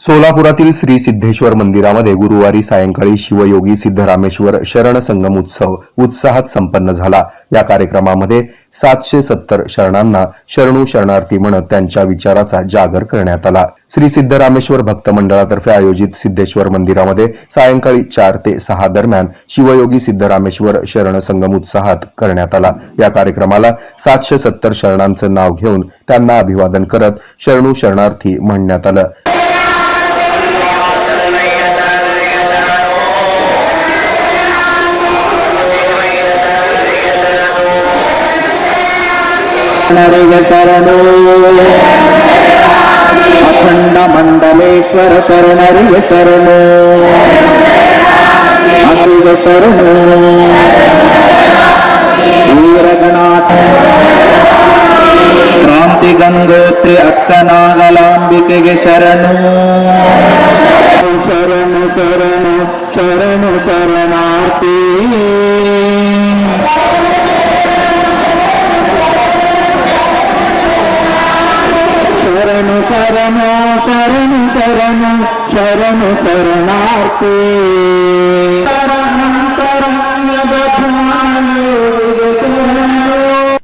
सोलापुरातील श्री सिद्धेश्वर मंदिरामध्ये गुरुवारी सायंकाळी शिवयोगी सिद्धरामेश्वर शरण संगम उत्सव उत्साहात संपन्न झाला. या कार्यक्रमामध्ये सातशे सत्तर शरणांना शरणू शरणार्थी म्हणत त्यांच्या विचाराचा जागर करण्यात आला. श्री सिद्धरामेश्वर भक्त मंडळातर्फे आयोजित सिद्धेश्वर मंदिरामध्ये सायंकाळी चार ते सहा दरम्यान शिवयोगी सिद्धरामेश्वर शरण संगम उत्साहात करण्यात आला. या कार्यक्रमाला सातशे सत्तर शरणांचं नाव घेऊन त्यांना अभिवादन करत शरणू शरणार्थी म्हणण्यात आलं. ಶರಣರಿಯ ಅಖಂಡ ಮಂಡಲೇಶ್ವರ ಶರಣರಿಯ ಶರಣು ಅಂಬಿಗ ಶರಣು ವೀರಗಣಾಥ ಕ್ರಾಂತಿ ಗಂಗೋತ್ರಿ ಅಕ್ಕನಾಗಲಾಂಬಿಕೆಗೆ ಶರಣು ಶರಣು ಶರಣು ಶರಣು ಶರಣಾರ್ಥಿ शरण शरण शरण शरण शरणार्थे शरण शरण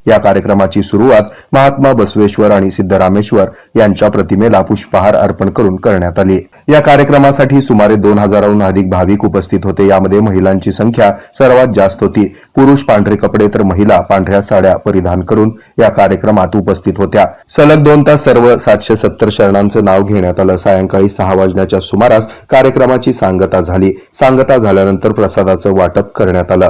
या कार्यक्रमाची सुरुवात महात्मा बसवेश्वर आणि सिद्धरामेश्वर यांच्या प्रतिमेला पुष्पहार अर्पण करून करण्यात आली. या कार्यक्रमासाठी सुमारे दोन हजाराहून अधिक भाविक उपस्थित होते. यामध्ये महिलांची संख्या सर्वात जास्त होती. पुरुष पांढरे कपडे तर महिला पांढऱ्या साड्या परिधान करून या कार्यक्रमात उपस्थित होत्या. सलग दोन तास सर्व सातशे सत्तर शरणांचं नाव घेण्यात आलं. सायंकाळी सहा वाजण्याच्या सुमारास कार्यक्रमाची सांगता झाली. सांगता झाल्यानंतर प्रसादाचं वाटप करण्यात आलं.